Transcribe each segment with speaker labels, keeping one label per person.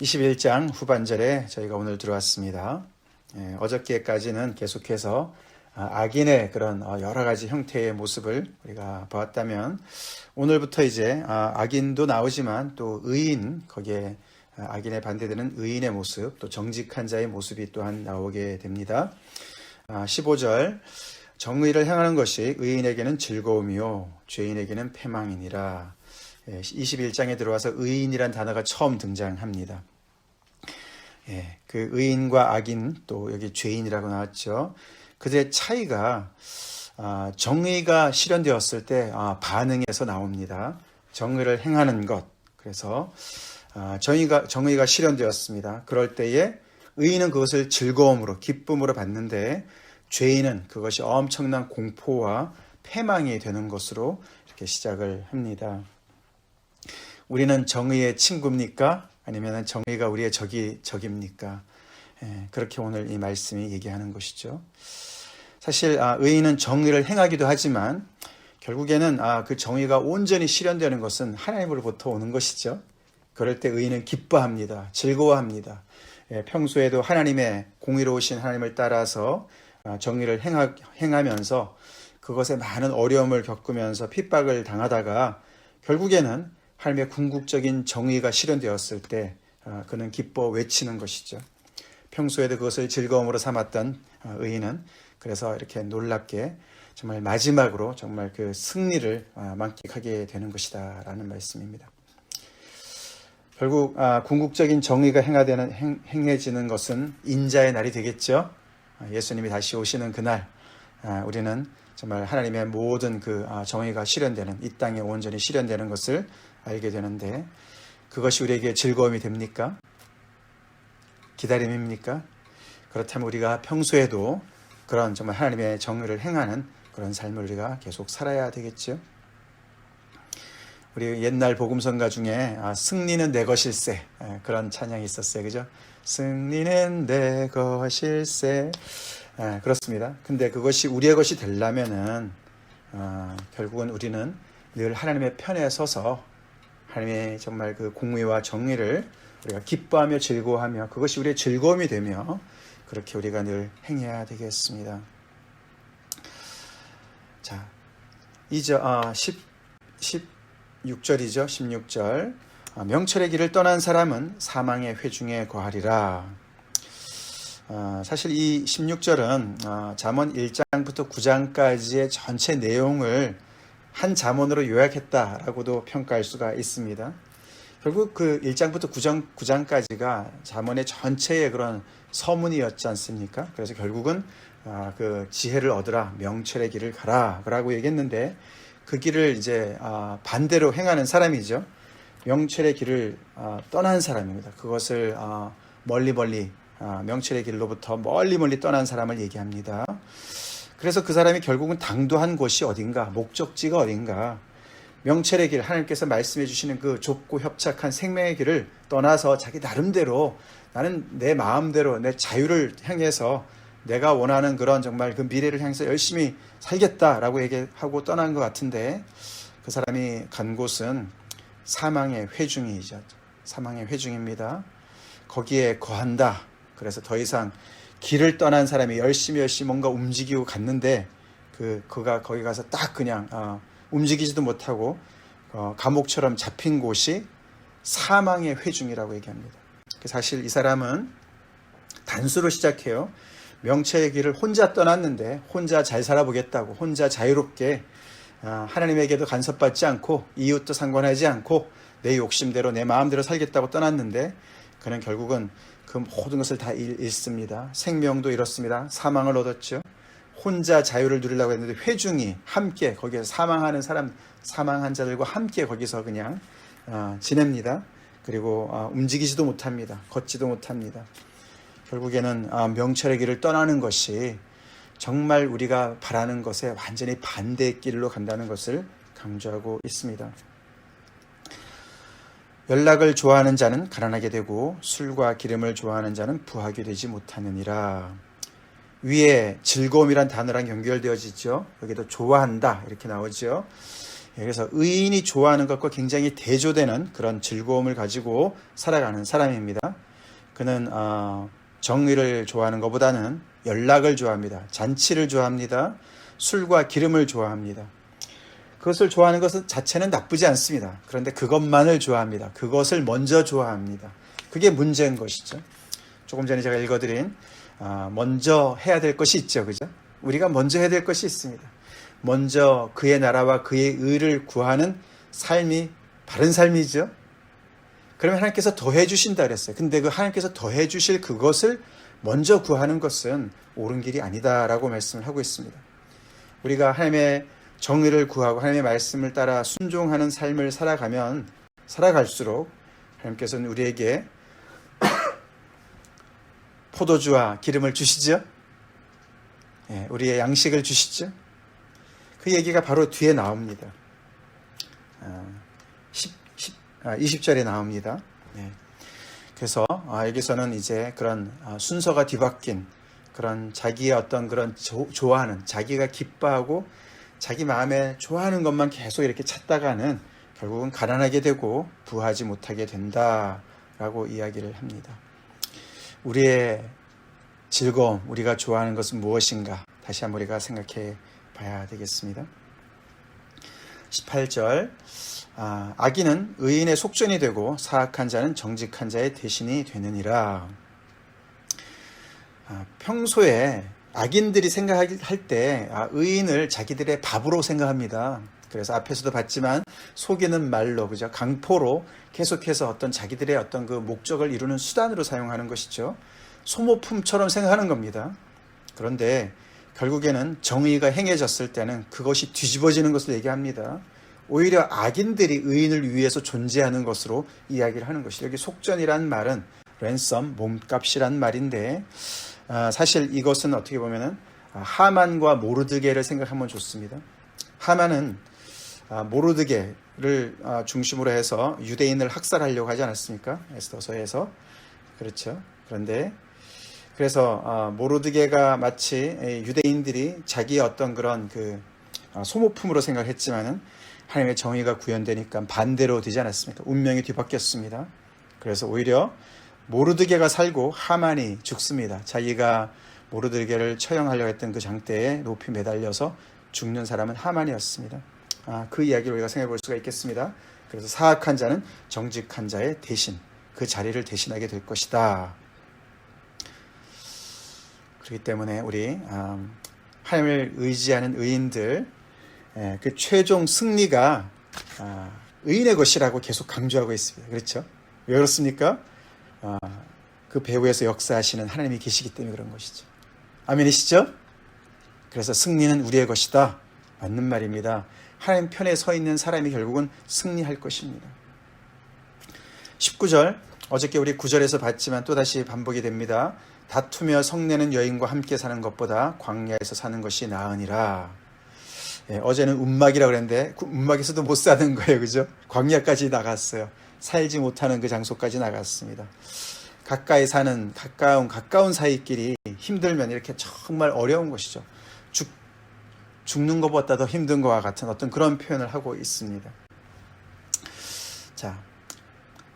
Speaker 1: 21장 후반절에 저희가 오늘 들어왔습니다. 예, 어저께까지는 계속해서 아, 악인의 그런 어, 여러 가지 형태의 모습을 우리가 보았다면 오늘부터 이제 아, 악인도 나오지만 또 의인 거기에 아, 악인에 반대되는 의인의 모습 또 정직한 자의 모습이 또한 나오게 됩니다. 15절 정의를 행하는 것이 의인에게는 즐거움이요 죄인에게는 패망이니라. 21장에 예, 들어와서 의인이란 단어가 처음 등장합니다. 예, 그 의인과 악인 또 여기 죄인이라고 나왔죠. 그들의 차이가 아, 정의가 실현되었을 때 아, 반응에서 나옵니다. 정의를 행하는 것. 그래서 아, 정의가 정의가 실현되었습니다. 그럴 때에 의인은 그것을 즐거움으로 기쁨으로 받는데 죄인은 그것이 엄청난 공포와 패망이 되는 것으로 이렇게 시작을 합니다. 우리는 정의의 친구입니까? 아니면 정의가 우리의 적이 적입니까? 예, 그렇게 오늘 이 말씀이 얘기하는 것이죠. 사실 아, 의인은 정의를 행하기도 하지만 결국에는 아, 그 정의가 온전히 실현되는 것은 하나님으로부터 오는 것이죠. 그럴 때 의인은 기뻐합니다. 즐거워합니다. 예, 평소에도 하나님의 공의로우신 하나님을 따라서 아, 정의를 행하, 행하면서 그것에 많은 어려움을 겪으면서 핍박을 당하다가 결국에는 하나님의 궁극적인 정의가 실현되었을 때 아, 그는 기뻐 외치는 것이죠. 평소에도 그것을 즐거움으로 삼았던 아, 의인은 그래서 이렇게 놀랍게 정말 마지막으로 정말 그 승리를 아, 만끽하게 되는 것이다 라는 말씀입니다. 결국 궁극적인 정의가 행하되는 행, 해지는 것은 인자의 날이 되겠죠. 예수님이 다시 오시는 그날 우리는 정말 하나님의 모든 그 정의가 실현되는 이 땅에 온전히 실현되는 것을 알게 되는데 그것이 우리에게 즐거움이 됩니까? 기다림입니까? 그렇다면 우리가 평소에도 그런 정말 하나님의 정의를 행하는 그런 삶을 우리가 계속 살아야 되겠죠. 우리 옛날 복음성가 중에 아, 승리는 내 것일세 그런 찬양이 있었어요, 그죠? 승리는 내 것일세 아, 그렇습니다. 근데 그것이 우리의 것이 되려면은 아, 결국은 우리는 늘 하나님의 편에 서서 하나님의 정말 그 공의와 정의를 우리가 기뻐하며 즐거워하며 그것이 우리의 즐거움이 되며 그렇게 우리가 늘 행해야 되겠습니다. 자, 이제 아, 10, 16절이죠. 16절. 아, 명철의 길을 떠난 사람은 사망의 회중에 거하리라. 아, 사실 이 16절은 아, 잠언 1장부터 9장까지의 전체 내용을 한 자문으로 요약했다라고도 평가할 수가 있습니다. 결국 그 1장부터 9장, 9장까지가 자문의 전체의 그런 서문이었지 않습니까? 그래서 결국은 아, 그 지혜를 얻으라, 명철의 길을 가라, 라고 얘기했는데 그 길을 이제 아, 반대로 행하는 사람이죠. 명철의 길을 아, 떠난 사람입니다. 그것을 아, 멀리 멀리, 아, 명철의 길로부터 멀리 멀리 떠난 사람을 얘기합니다. 그래서 그 사람이 결국은 당도한 곳이 어딘가, 목적지가 어딘가, 명철의 길, 하나님께서 말씀해 주시는 그 좁고 협착한 생명의 길을 떠나서 자기 나름대로 나는 내 마음대로 내 자유를 향해서 내가 원하는 그런 정말 그 미래를 향해서 열심히 살겠다라고 얘기하고 떠난 것 같은데 그 사람이 간 곳은 사망의 회중이죠. 사망의 회중입니다. 거기에 거한다. 그래서 더 이상 길을 떠난 사람이 열심히 열심히 뭔가 움직이고 갔는데 그 그가 거기 가서 딱 그냥 어, 움직이지도 못하고 어, 감옥처럼 잡힌 곳이 사망의 회중이라고 얘기합니다. 그 사실 이 사람은 단수로 시작해요. 명체의 길을 혼자 떠났는데 혼자 잘 살아보겠다고 혼자 자유롭게 어, 하나님에게도 간섭받지 않고 이웃도 상관하지 않고 내 욕심대로 내 마음대로 살겠다고 떠났는데 그는 결국은 그 모든 것을 다 잃습니다. 생명도 잃었습니다. 사망을 얻었죠. 혼자 자유를 누리려고 했는데 회중이 함께 거기에 사망하는 사람, 사망한 자들과 함께 거기서 그냥 어, 지냅니다. 그리고 어, 움직이지도 못합니다. 걷지도 못합니다. 결국에는 아, 명철의 길을 떠나는 것이 정말 우리가 바라는 것에 완전히 반대의 길로 간다는 것을 강조하고 있습니다. 연락을 좋아하는 자는 가난하게 되고 술과 기름을 좋아하는 자는 부하게 되지 못하느니라. 위에 즐거움이란 단어랑 연결되어지죠. 여기도 좋아한다 이렇게 나오죠. 예, 그래서 의인이 좋아하는 것과 굉장히 대조되는 그런 즐거움을 가지고 살아가는 사람입니다. 그는 어, 정의를 좋아하는 것보다는 연락을 좋아합니다. 잔치를 좋아합니다. 술과 기름을 좋아합니다. 그것을 좋아하는 것은 자체는 나쁘지 않습니다. 그런데 그것만을 좋아합니다. 그것을 먼저 좋아합니다. 그게 문제인 것이죠. 조금 전에 제가 읽어드린 아, 먼저 해야 될 것이 있죠. 그죠? 우리가 먼저 해야 될 것이 있습니다. 먼저 그의 나라와 그의 의를 구하는 삶이 바른 삶이죠. 그러면 하나님께서 더해 주신다 그랬어요. 근데 그 하나님께서 더해 주실 그것을 먼저 구하는 것은 옳은 길이 아니다라고 말씀을 하고 있습니다. 우리가 하나님의 정의를 구하고 하나님의 말씀을 따라 순종하는 삶을 살아가면 살아갈수록 하나님께서는 우리에게 포도주와 기름을 주시죠. 예, 우리의 양식을 주시죠. 그 얘기가 바로 뒤에 나옵니다. 10, 아, 20절에 아, 나옵니다. 예. 그래서 아, 여기서는 이제 그런 순서가 뒤바뀐 그런 자기의 어떤 그런 조, 좋아하는 자기가 기뻐하고 자기 마음에 좋아하는 것만 계속 이렇게 찾다가는 결국은 가난하게 되고 부하지 못하게 된다라고 이야기를 합니다. 우리의 즐거움, 우리가 좋아하는 것은 무엇인가? 다시 한번 우리가 생각해 봐야 되겠습니다. 18절 아, 악인은 의인의 속전이 되고 사악한 자는 정직한 자의 대신이 되느니라. 아, 평소에 악인들이 생각할 때 아, 의인을 자기들의 밥으로 생각합니다. 그래서 앞에서도 봤지만 속이는 말로 그죠 강포로 계속해서 어떤 자기들의 어떤 그 목적을 이루는 수단으로 사용하는 것이죠. 소모품처럼 생각하는 겁니다. 그런데 결국에는 정의가 행해졌을 때는 그것이 뒤집어지는 것을 얘기합니다. 오히려 악인들이 의인을 위해서 존재하는 것으로 이야기를 하는 것이 여기 속전이라는 말은 랜섬, 몸값이란 말인데 아, 사실 이것은 어떻게 보면은 아, 하만과 모르드게를 생각하면 좋습니다. 하만은 아, 모르드게를 중심으로 해서 유대인을 학살하려고 하지 않았습니까? 에스더서에서 그렇죠. 그런데 그래서 모르드게가 마치 유대인들이 자기의 어떤 그런 그 소모품으로 생각했지만은 하나님의 정의가 구현되니까 반대로 되지 않았습니까? 운명이 뒤바뀌었습니다. 그래서 오히려 모르드게가 살고 하만이 죽습니다. 자기가 모르드게를 처형하려고 했던 그 장대에 높이 매달려서 죽는 사람은 하만이었습니다. 아, 그 이야기를 우리가 생각해 볼 수가 있겠습니다. 그래서 사악한 자는 정직한 자의 대신 그 자리를 대신하게 될 것이다. 그렇기 때문에 우리 아, 하나을 의지하는 의인들 예, 그 최종 승리가 아, 의인의 것이라고 계속 강조하고 있습니다. 그렇죠? 왜 그렇습니까? 아, 그 배후에서 역사하시는 하나님이 계시기 때문에 그런 것이죠. 아멘이시죠? 그래서 승리는 우리의 것이다. 맞는 말입니다. 하나님 편에 서 있는 사람이 결국은 승리할 것입니다. 19절, 어저께 우리 9절에서 봤지만 또다시 반복이 됩니다. 다투며 성내는 여인과 함께 사는 것보다 광야에서 사는 것이 나으니라. 예, 어제는 움막이라고 그랬는데, 그 움막에서도 못 사는 거예요. 그죠? 광야까지 나갔어요. 살지 못하는 그 장소까지 나갔습니다. 가까이 사는 가까운 가까운 사이끼리 힘들면 이렇게 정말 어려운 것이죠. 죽, 죽는 것보다 더 힘든 것과 같은 어떤 그런 표현을 하고 있습니다. 자,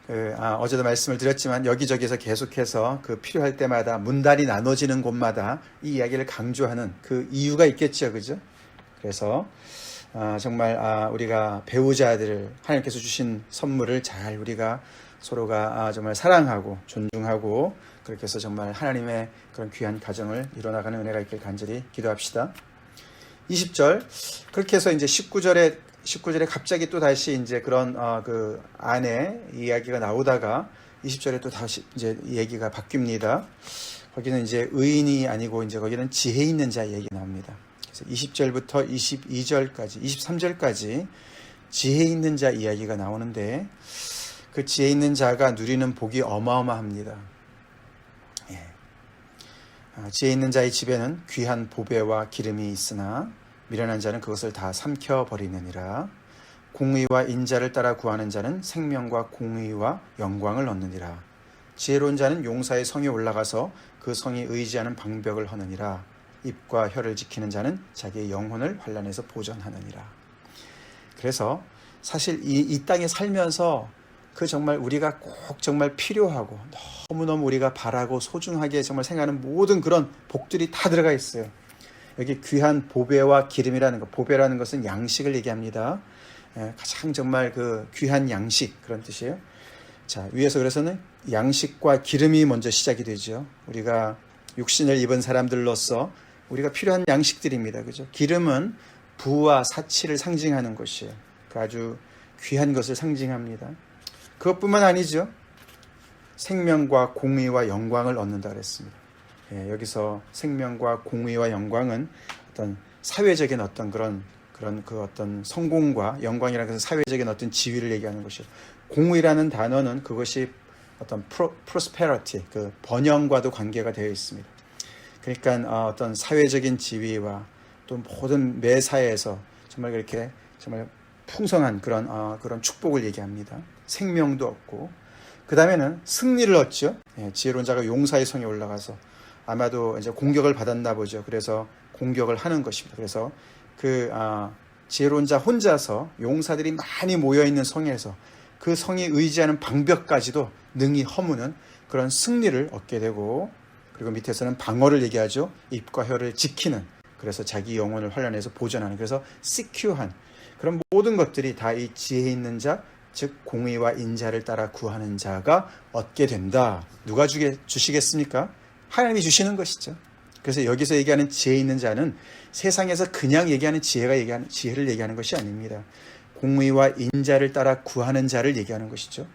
Speaker 1: 그, 아, 어제도 말씀을 드렸지만 여기저기서 계속해서 그 필요할 때마다 문단이 나눠지는 곳마다 이 이야기를 강조하는 그 이유가 있겠죠, 그죠? 그래서 아, 정말 아, 우리가 배우자들 하나님께서 주신 선물을 잘 우리가 서로가 아, 정말 사랑하고 존중하고 그렇게 해서 정말 하나님의 그런 귀한 가정을 이뤄나가는 은혜가 있길 간절히 기도합시다. 20절 그렇게 해서 이제 19절에 19절에 갑자기 또 다시 이제 그런 어, 그 안에 이야기가 나오다가 20절에 또 다시 이제 얘기가 바뀝니다. 거기는 이제 의인이 아니고 이제 거기는 지혜 있는 자 얘기 나옵니다. 나어요 20절부터 22절까지, 23절까지 지혜 있는 자 이야기가 나오는데 그 지혜 있는 자가 누리는 복이 어마어마합니다. 예. 아, 지혜 있는 자의 집에는 귀한 보배와 기름이 있으나 미련한 자는 그것을 다 삼켜 버리느니라. 공의와 인자를 따라 구하는 자는 생명과 공의와 영광을 얻느니라. 지혜로운 자는 용사의 성에 올라가서 그 성이 의지하는 방벽을 허느니라. 입과 혀를 지키는 자는 자기의 영혼을 환란에서 보전하느니라. 그래서 사실 이, 이 땅에 살면서 그 정말 우리가 꼭 정말 필요하고 너무너무 우리가 바라고 소중하게 정말 생각하는 모든 그런 복들이 다 들어가 있어요. 여기 귀한 보배와 기름이라는 것, 보배라는 것은 양식을 얘기합니다. 예, 가장 정말 그 귀한 양식 그런 뜻이에요. 자, 위에서 그래서는 양식과 기름이 먼저 시작이 되죠. 우리가 육신을 입은 사람들로서 우리가 필요한 양식들입니다. 그죠? 기름은 부와 사치를 상징하는 것이에요. 그 아주 귀한 것을 상징합니다. 그것뿐만 아니죠. 생명과 공의와 영광을 얻는다 그랬습니다. 예, 여기서 생명과 공의와 영광은 어떤 사회적인 어떤 그런 그런 그 어떤 성공과 영광이라는 것은 사회적인 어떤 지위를 얘기하는 것이죠. 공의라는 단어는 그것이 어떤 프로, 프로스페러티, 그 번영과도 관계가 되어 있습니다. 그러니까 아, 어떤 사회적인 지위와 또 모든 매사에서 정말 그렇게 정말 풍성한 그런 어, 그런 축복을 얘기합니다. 생명도 얻고 그 다음에는 승리를 얻죠. 예, 지혜로운 자가 용사의 성에 올라가서 아마도 이제 공격을 받았나 보죠. 그래서 공격을 하는 것입니다. 그래서 그 아, 지혜로운 자 혼자서 용사들이 많이 모여 있는 성에서 그 성이 의지하는 방벽까지도 능히 허무는 그런 승리를 얻게 되고 그리고 밑에서는 방어를 얘기하죠. 입과 혀를 지키는. 그래서 자기 영혼을 환란해서 보존하는. 그래서 시큐한 그런 모든 것들이 다 이 지혜 있는 자, 즉 공의와 인자를 따라 구하는 자가 얻게 된다. 누가 주게 주시겠습니까? 하나님이 주시는 것이죠. 그래서 여기서 얘기하는 지혜 있는 자는 세상에서 그냥 얘기하는 지혜가 얘기하는 지혜를 얘기하는 것이 아닙니다. 공의와 인자를 따라 구하는 자를 얘기하는 것이죠.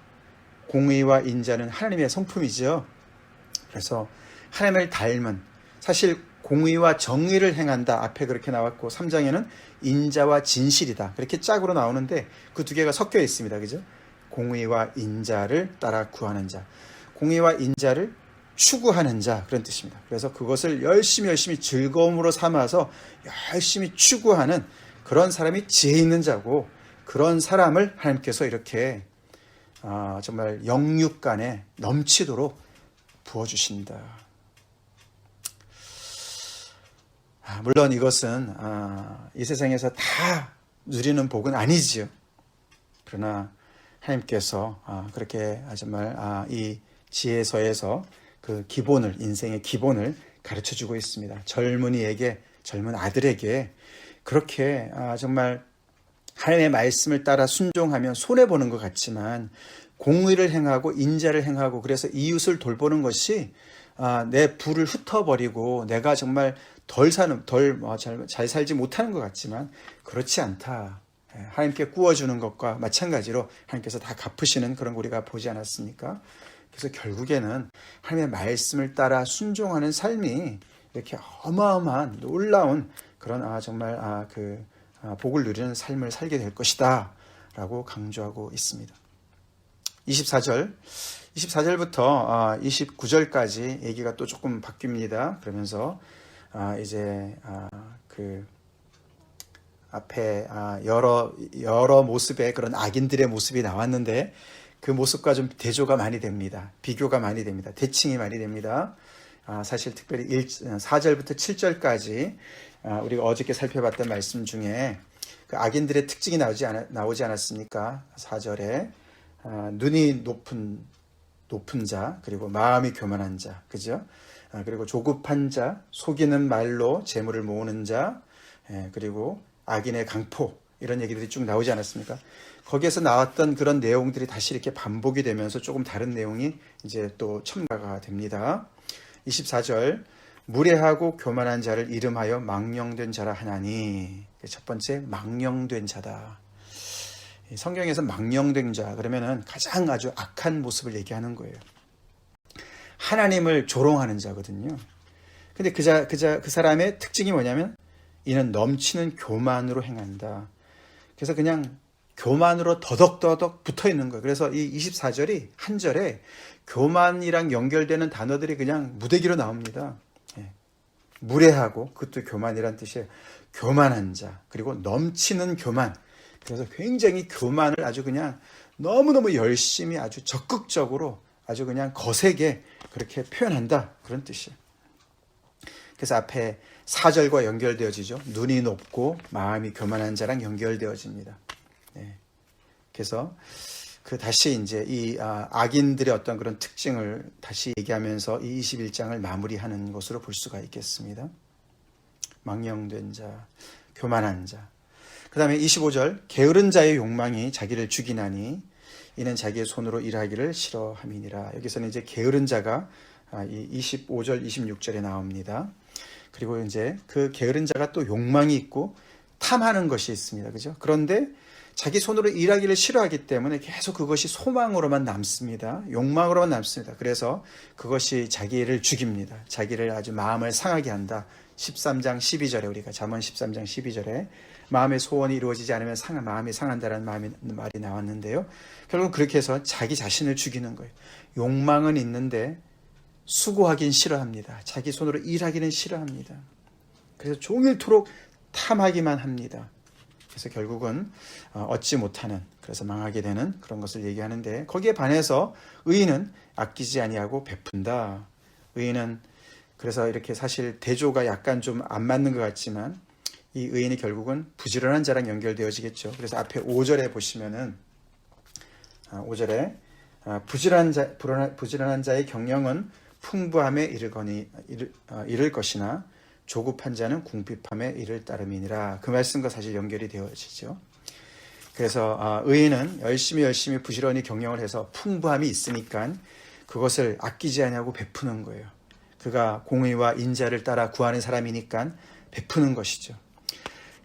Speaker 1: 공의와 인자는 하나님의 성품이죠. 그래서 하나님을 닮은 사실 공의와 정의를 행한다 앞에 그렇게 나왔고 3장에는 인자와 진실이다 그렇게 짝으로 나오는데 그 두 개가 섞여 있습니다 그죠 공의와 인자를 따라 구하는 자 공의와 인자를 추구하는 자 그런 뜻입니다 그래서 그것을 열심히 열심히 즐거움으로 삼아서 열심히 추구하는 그런 사람이 지혜 있는 자고 그런 사람을 하나님께서 이렇게 아, 정말 영육간에 넘치도록 부어주신다. 아, 물론 이것은 아, 이 세상에서 다 누리는 복은 아니지요. 그러나 하나님께서 아, 그렇게 정말 이 지혜서에서 그 기본을 인생의 기본을 가르쳐 주고 있습니다. 젊은이에게 젊은 아들에게 그렇게 정말 하나님의 말씀을 따라 순종하면 손해 보는 것 같지만 공의를 행하고 인자를 행하고 그래서 이웃을 돌보는 것이 내 부를 흩어버리고 내가 정말 덜 사는 덜잘잘 뭐 잘 살지 못하는 것 같지만 그렇지 않다. 예, 하나님께 꾸어주는 것과 마찬가지로 하나님께서 다 갚으시는 그런 우리가 보지 않았습니까? 그래서 결국에는 하나님의 말씀을 따라 순종하는 삶이 이렇게 어마어마한 놀라운 그런 아 정말 아그 아, 복을 누리는 삶을 살게 될 것이다라고 강조하고 있습니다. 24절 24절부터 29절까지 아, 얘기가 또 조금 바뀝니다. 그러면서 아, 이제 아, 그 앞에 아, 여러 여러 모습의 그런 악인들의 모습이 나왔는데 그 모습과 좀 대조가 많이 됩니다. 비교가 많이 됩니다. 대칭이 많이 됩니다. 아, 사실 특별히 1, 4절부터 7절까지 아, 우리가 어저께 살펴봤던 말씀 중에 그 악인들의 특징이 나오지, 않, 나오지 않았습니까? 4절에 아, 눈이 높은 높은 자, 그리고 마음이 교만한 자, 그죠? 아, 그리고 조급한 자, 속이는 말로 재물을 모으는 자, 예, 그리고 악인의 강포, 이런 얘기들이 쭉 나오지 않았습니까? 거기에서 나왔던 그런 내용들이 다시 이렇게 반복이 되면서 조금 다른 내용이 이제 또 첨가가 됩니다. 24절, 무례하고 교만한 자를 이름하여 망령된 자라 하나니. 그 첫 번째, 망령된 자다. 성경에서 망령된 자 그러면은 가장 아주 악한 모습을 얘기하는 거예요. 하나님을 조롱하는 자거든요. 근데 그자 그자 그 사람의 특징이 뭐냐면 이는 넘치는 교만으로 행한다. 그래서 그냥 교만으로 더덕더덕 붙어 있는 거예요. 그래서 이 24절이 한 절에 교만이랑 연결되는 단어들이 그냥 무대기로 나옵니다. 예. 무례하고 그것도 교만이란 뜻이에요. 교만한 자 그리고 넘치는 교만 그래서 굉장히 교만을 아주 그냥 너무너무 열심히 아주 적극적으로 아주 그냥 거세게 그렇게 표현한다. 그런 뜻이에요. 그래서 앞에 사절과 연결되어지죠. 눈이 높고 마음이 교만한 자랑 연결되어집니다. 네. 그래서 그 다시 이제 이 아, 악인들의 어떤 그런 특징을 다시 얘기하면서 이 21장을 마무리하는 것으로 볼 수가 있겠습니다. 망령된 자, 교만한 자, 그 다음에 25절 게으른 자의 욕망이 자기를 죽이나니 이는 자기의 손으로 일하기를 싫어함이니라. 여기서는 이제 게으른 자가 25절, 아, 26절에 나옵니다. 그리고 이제 그 게으른 자가 또 욕망이 있고 탐하는 것이 있습니다. 그죠? 그런데 자기 손으로 일하기를 싫어하기 때문에 계속 그것이 소망으로만 남습니다. 욕망으로만 남습니다. 그래서 그것이 자기를 죽입니다. 자기를 아주 마음을 상하게 한다. 13장 12절에 우리가 자문 13장 12절에 마음의 소원이 이루어지지 않으면 상한 마음이 상한다라는 마음이, 말이 나왔는데요. 결국 그렇게 해서 자기 자신을 죽이는 거예요. 욕망은 있는데 수고하긴 싫어합니다. 자기 손으로 일하기는 싫어합니다. 그래서 종일토록 탐하기만 합니다. 그래서 결국은 어, 얻지 못하는 그래서 망하게 되는 그런 것을 얘기하는데 거기에 반해서 의인은 아끼지 아니하고 베푼다. 의인은 그래서 이렇게 사실 대조가 약간 좀 안 맞는 것 같지만 이 의인이 결국은 부지런한 자랑 연결되어지겠죠. 그래서 앞에 5절에 보시면은 5절에 아, 아, 부지런한, 자, 부지런한 자의 경영은 풍부함에 이르거니 이를, 아, 이를 것이나 조급한 자는 궁핍함에 이를 따름이니라. 그 말씀과 사실 연결이 되어지죠. 그래서 의인은 열심히 열심히 부지런히 경영을 해서 풍부함이 있으니까 그것을 아끼지 않냐고 베푸는 거예요. 그가 공의와 인자를 따라 구하는 사람이니까 베푸는 것이죠.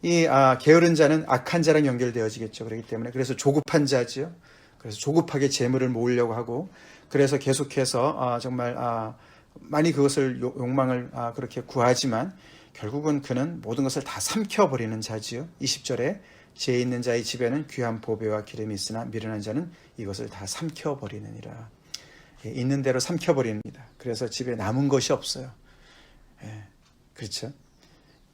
Speaker 1: 이 아, 게으른 자는 악한 자랑 연결되어지겠죠. 그렇기 때문에 그래서 조급한 자지요. 그래서 조급하게 재물을 모으려고 하고 그래서 계속해서 아, 정말 아, 많이 그것을 욕망을 아, 그렇게 구하지만 결국은 그는 모든 것을 다 삼켜버리는 자지요. 20절에 죄 있는 자의 집에는 귀한 보배와 기름이 있으나 미련한 자는 이것을 다 삼켜버리느니라. 예, 있는 대로 삼켜버립니다. 그래서 집에 남은 것이 없어요. 예, 그렇죠.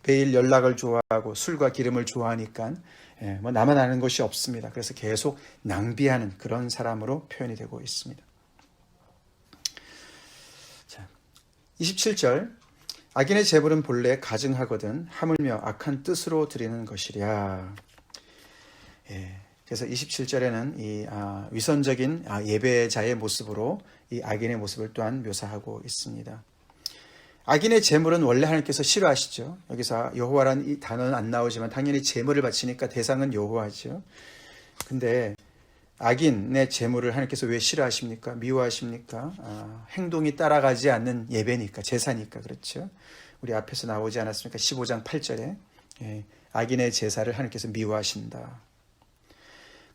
Speaker 1: 매일 연락을 좋아하고 술과 기름을 좋아하니까 예, 뭐 나만 아는 것이 없습니다. 그래서 계속 낭비하는 그런 사람으로 표현이 되고 있습니다. 자, 27절 악인의 재물은 본래 가증하거든 하물며 악한 뜻으로 드리는 것이랴. 예, 그래서 27절에는 이 아, 위선적인 아, 예배자의 모습으로 이 악인의 모습을 또한 묘사하고 있습니다. 악인의 재물은 원래 하나님께서 싫어하시죠. 여기서 여호와라는 이 단어는 안 나오지만 당연히 재물을 바치니까 대상은 여호와죠. 근데 악인의 재물을 하나님께서 왜 싫어하십니까? 미워하십니까? 아, 행동이 따라가지 않는 예배니까 제사니까 그렇죠. 우리 앞에서 나오지 않았습니까? 15장 8절에 예, 악인의 제사를 하나님께서 미워하신다.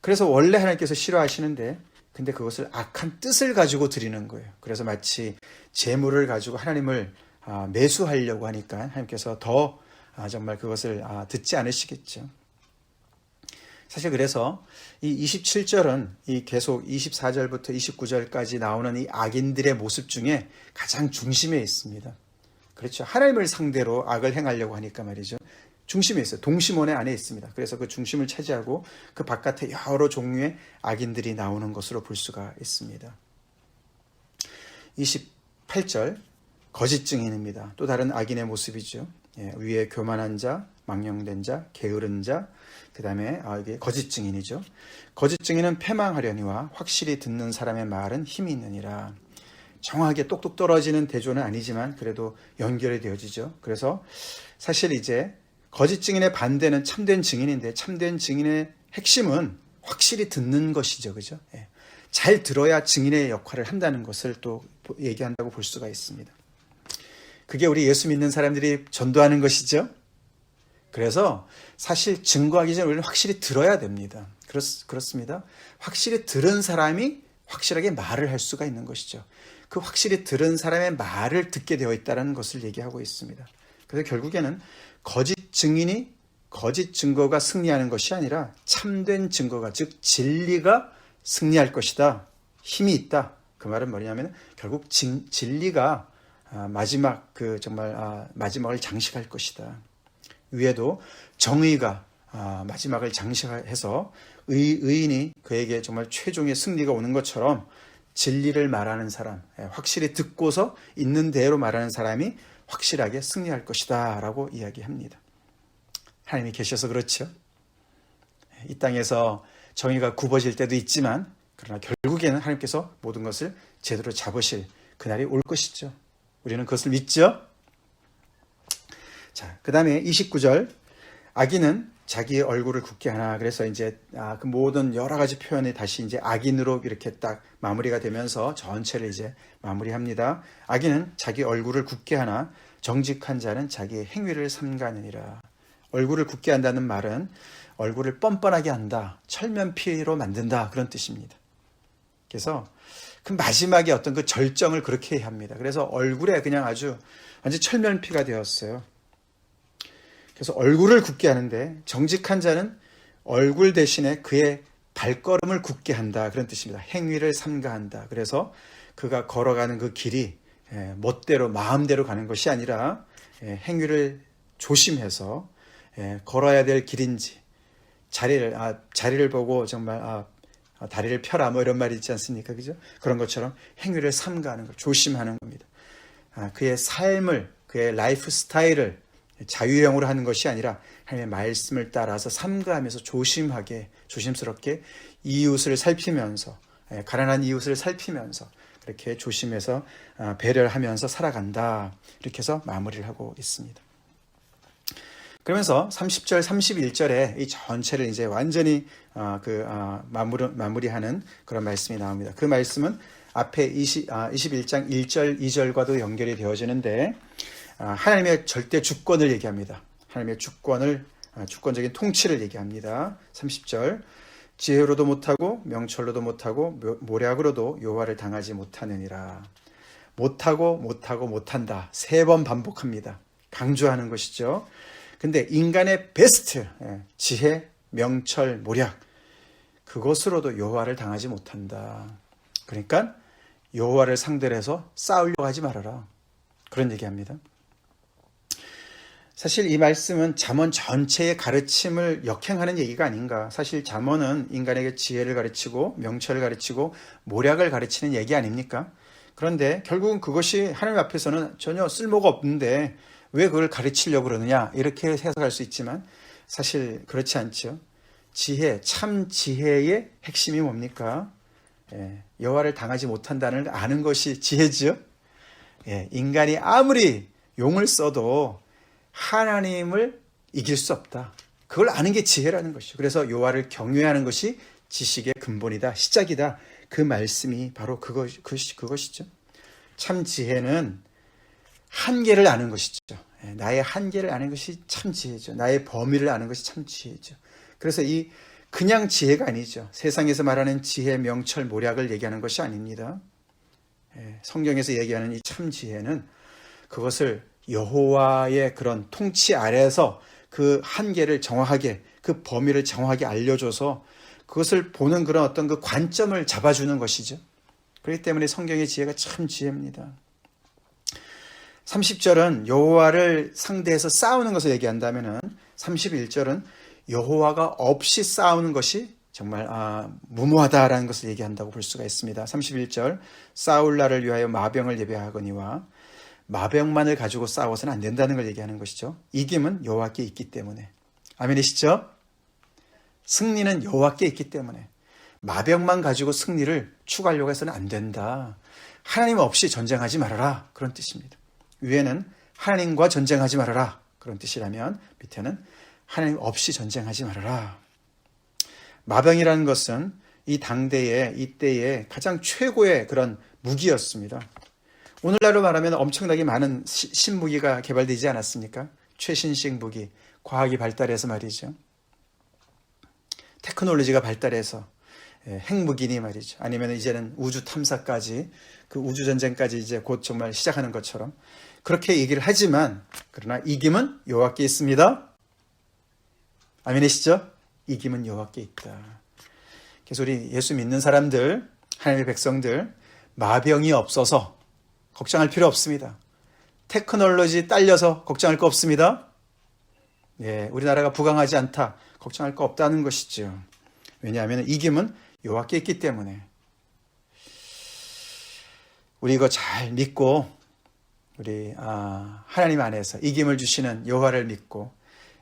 Speaker 1: 그래서 원래 하나님께서 싫어하시는데 근데 그것을 악한 뜻을 가지고 드리는 거예요. 그래서 마치 재물을 가지고 하나님을 아, 매수하려고 하니까 하나님께서 더 아, 정말 그것을 아, 듣지 않으시겠죠. 사실 그래서 이 27절은 이 계속 24절부터 29절까지 나오는 이 악인들의 모습 중에 가장 중심에 있습니다. 그렇죠. 하나님을 상대로 악을 행하려고 하니까 말이죠. 중심에 있어요. 동심원의 안에 있습니다. 그래서 그 중심을 차지하고 그 바깥에 여러 종류의 악인들이 나오는 것으로 볼 수가 있습니다. 28절 거짓 증인입니다. 또 다른 악인의 모습이죠. 예, 위에 교만한 자, 망령된 자, 게으른 자, 그 다음에 아, 이게 거짓 증인이죠. 거짓 증인은 패망하려니와 확실히 듣는 사람의 말은 힘이 있느니라. 정확하게 똑똑 떨어지는 대조는 아니지만 그래도 연결이 되어지죠. 그래서 사실 이제 거짓 증인의 반대는 참된 증인인데 참된 증인의 핵심은 확실히 듣는 것이죠. 그죠? 예. 잘 들어야 증인의 역할을 한다는 것을 또 얘기한다고 볼 수가 있습니다. 그게 우리 예수 믿는 사람들이 전도하는 것이죠. 그래서 사실 증거하기 전에 우리는 확실히 들어야 됩니다. 그렇, 그렇습니다. 확실히 들은 사람이 확실하게 말을 할 수가 있는 것이죠. 그 확실히 들은 사람의 말을 듣게 되어 있다는 것을 얘기하고 있습니다. 그래서 결국에는 거짓 증인이 거짓 증거가 승리하는 것이 아니라 참된 증거가 즉 진리가 승리할 것이다. 힘이 있다. 그 말은 뭐냐면 결국 진, 진리가 아, 마지막 그 정말 아, 마지막을 장식할 것이다. 위에도 정의가 아, 마지막을 장식해서 의, 의인이 그에게 정말 최종의 승리가 오는 것처럼 진리를 말하는 사람, 예, 확실히 듣고서 있는 대로 말하는 사람이 확실하게 승리할 것이다 라고 이야기합니다. 하나님이 계셔서 그렇죠. 예, 이 땅에서 정의가 굽어질 때도 있지만 그러나 결국에는 하나님께서 모든 것을 제대로 잡으실 그날이 올 것이죠. 우리는 그것을 믿죠? 자, 그 다음에 29절. 악인은 자기의 얼굴을 굳게 하나. 그래서 이제 아, 그 모든 여러 가지 표현이 다시 이제 악인으로 이렇게 딱 마무리가 되면서 전체를 이제 마무리합니다. 악인은 자기 얼굴을 굳게 하나. 정직한 자는 자기의 행위를 삼가느니라. 얼굴을 굳게 한다는 말은 얼굴을 뻔뻔하게 한다. 철면피로 만든다. 그런 뜻입니다. 그래서 그 마지막에 어떤 그 절정을 그렇게 합니다. 그래서 얼굴에 그냥 아주 완전 철면피가 되었어요. 그래서 얼굴을 굳게 하는데 정직한 자는 얼굴 대신에 그의 발걸음을 굳게 한다 그런 뜻입니다. 행위를 삼가한다. 그래서 그가 걸어가는 그 길이 예, 멋대로 마음대로 가는 것이 아니라 예, 행위를 조심해서 예, 걸어야 될 길인지 자리를 아, 자리를 보고 정말 아, 어, 다리를 펴라 뭐 이런 말이 있지 않습니까? 그죠? 그런 것처럼 행위를 삼가하는 걸 조심하는 겁니다. 아, 그의 삶을 그의 라이프 스타일을 자유형으로 하는 것이 아니라 하나님의 말씀을 따라서 삼가하면서 조심하게 조심스럽게 이웃을 살피면서 예, 가난한 이웃을 살피면서 그렇게 조심해서 아, 배려를 하면서 살아간다 이렇게 해서 마무리를 하고 있습니다. 그러면서 30절, 31절에 이 전체를 이제 완전히 어, 그 어, 마무리, 마무리하는 그런 말씀이 나옵니다. 그 말씀은 앞에 20, 아, 21장 1절, 2절과도 연결이 되어지는데 아, 하나님의 절대 주권을 얘기합니다. 하나님의 주권을 아, 주권적인 통치를 얘기합니다. 30절 지혜로도 못하고 명철로도 못하고 모략으로도 요화를 당하지 못하느니라. 못하고 못하고 못한다. 세 번 반복합니다. 강조하는 것이죠. 근데 인간의 베스트 예, 지혜, 명철, 모략 그것으로도 여호와를 당하지 못한다. 그러니까 여호와를 상대로 해서 싸우려고 하지 말아라. 그런 얘기합니다. 사실 이 말씀은 잠언 전체의 가르침을 역행하는 얘기가 아닌가. 사실 잠언은 인간에게 지혜를 가르치고 명철을 가르치고 모략을 가르치는 얘기 아닙니까? 그런데 결국은 그것이 하나님 앞에서는 전혀 쓸모가 없는데 왜 그걸 가르치려고 그러느냐 이렇게 해석할 수 있지만 사실 그렇지 않죠. 지혜, 참 지혜의 핵심이 뭡니까? 예, 여화를 당하지 못한다는 걸 아는 것이 지혜지요. 예, 인간이 아무리 용을 써도 하나님을 이길 수 없다. 그걸 아는 게 지혜라는 것이죠. 그래서 여호와를 경외하는 것이 지식의 근본이다, 시작이다. 그 말씀이 바로 그것, 그것이죠. 참 지혜는 한계를 아는 것이죠. 예, 나의 한계를 아는 것이 참 지혜죠. 나의 범위를 아는 것이 참 지혜죠. 그래서 이 그냥 지혜가 아니죠. 세상에서 말하는 지혜, 명철, 모략을 얘기하는 것이 아닙니다. 예, 성경에서 얘기하는 이 참 지혜는 그것을 여호와의 그런 통치 아래에서 그 한계를 정확하게 그 범위를 정확하게 알려줘서 그것을 보는 그런 어떤 그 관점을 잡아주는 것이죠. 그렇기 때문에 성경의 지혜가 참 지혜입니다. 30절은 여호와를 상대해서 싸우는 것을 얘기한다면은 31절은 여호와가 없이 싸우는 것이 정말 아, 무모하다라는 것을 얘기한다고 볼 수가 있습니다. 31절 싸울 날을 위하여 마병을 예배하거니와 마병만을 가지고 싸워서는 안 된다는 걸 얘기하는 것이죠. 이김은 여호와께 있기 때문에 아멘이시죠? 승리는 여호와께 있기 때문에 마병만 가지고 승리를 추가하려고 해서는 안 된다. 하나님 없이 전쟁하지 말아라 그런 뜻입니다. 위에는 하나님과 전쟁하지 말아라. 그런 뜻이라면 밑에는 하나님 없이 전쟁하지 말아라. 마병이라는 것은 이 당대의 이때에 가장 최고의 그런 무기였습니다. 오늘날로 말하면 엄청나게 많은 신무기가 개발되지 않았습니까? 최신식 무기, 과학이 발달해서 말이죠. 테크놀로지가 발달해서 예, 핵무기니 말이죠. 아니면 이제는 우주 탐사까지 그 우주 전쟁까지 이제 곧 정말 시작하는 것처럼 그렇게 얘기를 하지만 그러나 이김은 여호와께 있습니다. 아멘이시죠? 이김은 여호와께 있다. 그래서 우리 예수 믿는 사람들, 하나님의 백성들 마병이 없어서 걱정할 필요 없습니다. 테크놀로지 딸려서 걱정할 거 없습니다. 예, 우리나라가 부강하지 않다. 걱정할 거 없다는 것이죠. 왜냐하면 이김은 여호와께 있기 때문에. 우리 이거 잘 믿고 우리 아, 하나님 안에서 이김을 주시는 여호와를 믿고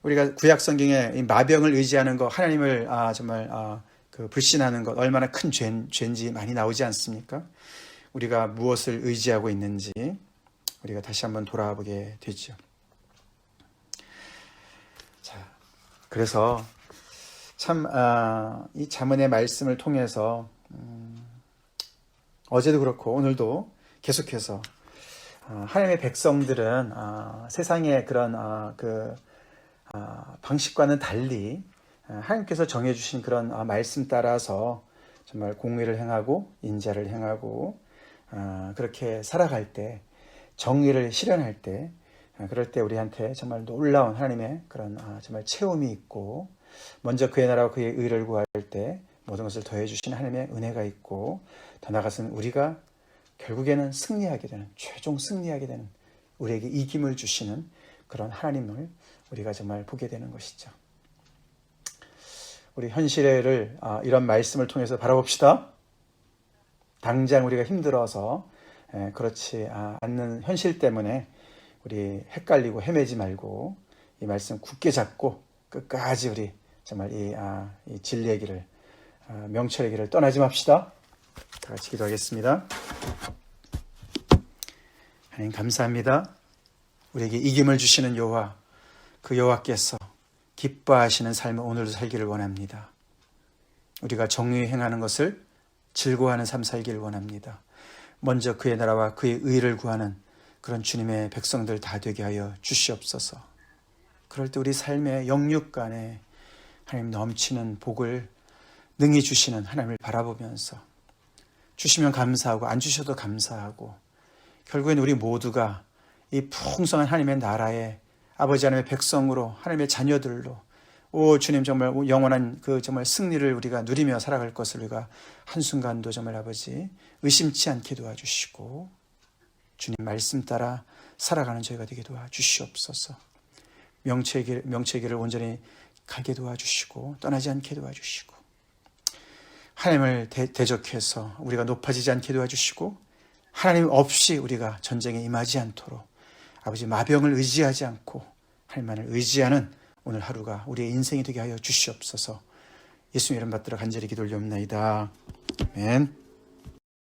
Speaker 1: 우리가 구약 성경에 마병을 의지하는 것 하나님을 아, 정말 아, 그 불신하는 것 얼마나 큰 죄인, 죄인지 많이 나오지 않습니까? 우리가 무엇을 의지하고 있는지 우리가 다시 한번 돌아보게 되죠. 자, 그래서 참이 아, 자문의 말씀을 통해서 음, 어제도 그렇고 오늘도 계속해서 아, 하나님의 백성들은 아, 세상의 그런 아, 그 방식과는 달리 하나님께서 정해주신 그런 말씀 따라서 정말 공의를 행하고 인자를 행하고 그렇게 살아갈 때 정의를 실현할 때 그럴 때 우리한테 정말 놀라운 하나님의 그런 정말 체험이 있고 먼저 그의 나라와 그의 의를 구할 때 모든 것을 더해 주신 하나님의 은혜가 있고 더 나아가서는 우리가 결국에는 승리하게 되는 최종 승리하게 되는 우리에게 이김을 주시는 그런 하나님을 우리가 정말 보게 되는 것이죠. 우리 현실을 아, 이런 말씀을 통해서 바라봅시다. 당장 우리가 힘들어서 예, 그렇지 아, 않는 현실 때문에 우리 헷갈리고 헤매지 말고 이 말씀 굳게 잡고 끝까지 우리 정말 이, 아, 이 진리의 길을 아, 명철의 길을 떠나지 맙시다. 다 같이 기도하겠습니다. 하나님 감사합니다. 우리에게 이김을 주시는 여호와 그 여호와께서 기뻐하시는 삶을 오늘도 살기를 원합니다. 우리가 정의 행하는 것을 즐거워하는 삶 살기를 원합니다. 먼저 그의 나라와 그의 의를 구하는 그런 주님의 백성들 다 되게 하여 주시옵소서. 그럴 때 우리 삶의 영육간에 하나님 넘치는 복을 능히 주시는 하나님을 바라보면서 주시면 감사하고 안 주셔도 감사하고 결국엔 우리 모두가 이 풍성한 하나님의 나라에 아버지 하나님의 백성으로 하나님의 자녀들로 오 주님 정말 영원한 그 정말 승리를 우리가 누리며 살아갈 것을 우리가 한순간도 정말 아버지 의심치 않게 도와주시고 주님 말씀 따라 살아가는 저희가 되게 도와주시옵소서 명체의 길, 명체의 길을 온전히 가게 도와주시고 떠나지 않게 도와주시고 하나님을 대, 적해서 우리가 높아지지 않게 도와주시고 하나님 없이 우리가 전쟁에 임하지 않도록 아버지 마병을 의지하지 않고 할만을 의지하는 오늘 하루가 우리의 인생이 되게 하여 주시옵소서 예수님 이름 받들어 간절히 기도 올리옵나이다. 아멘.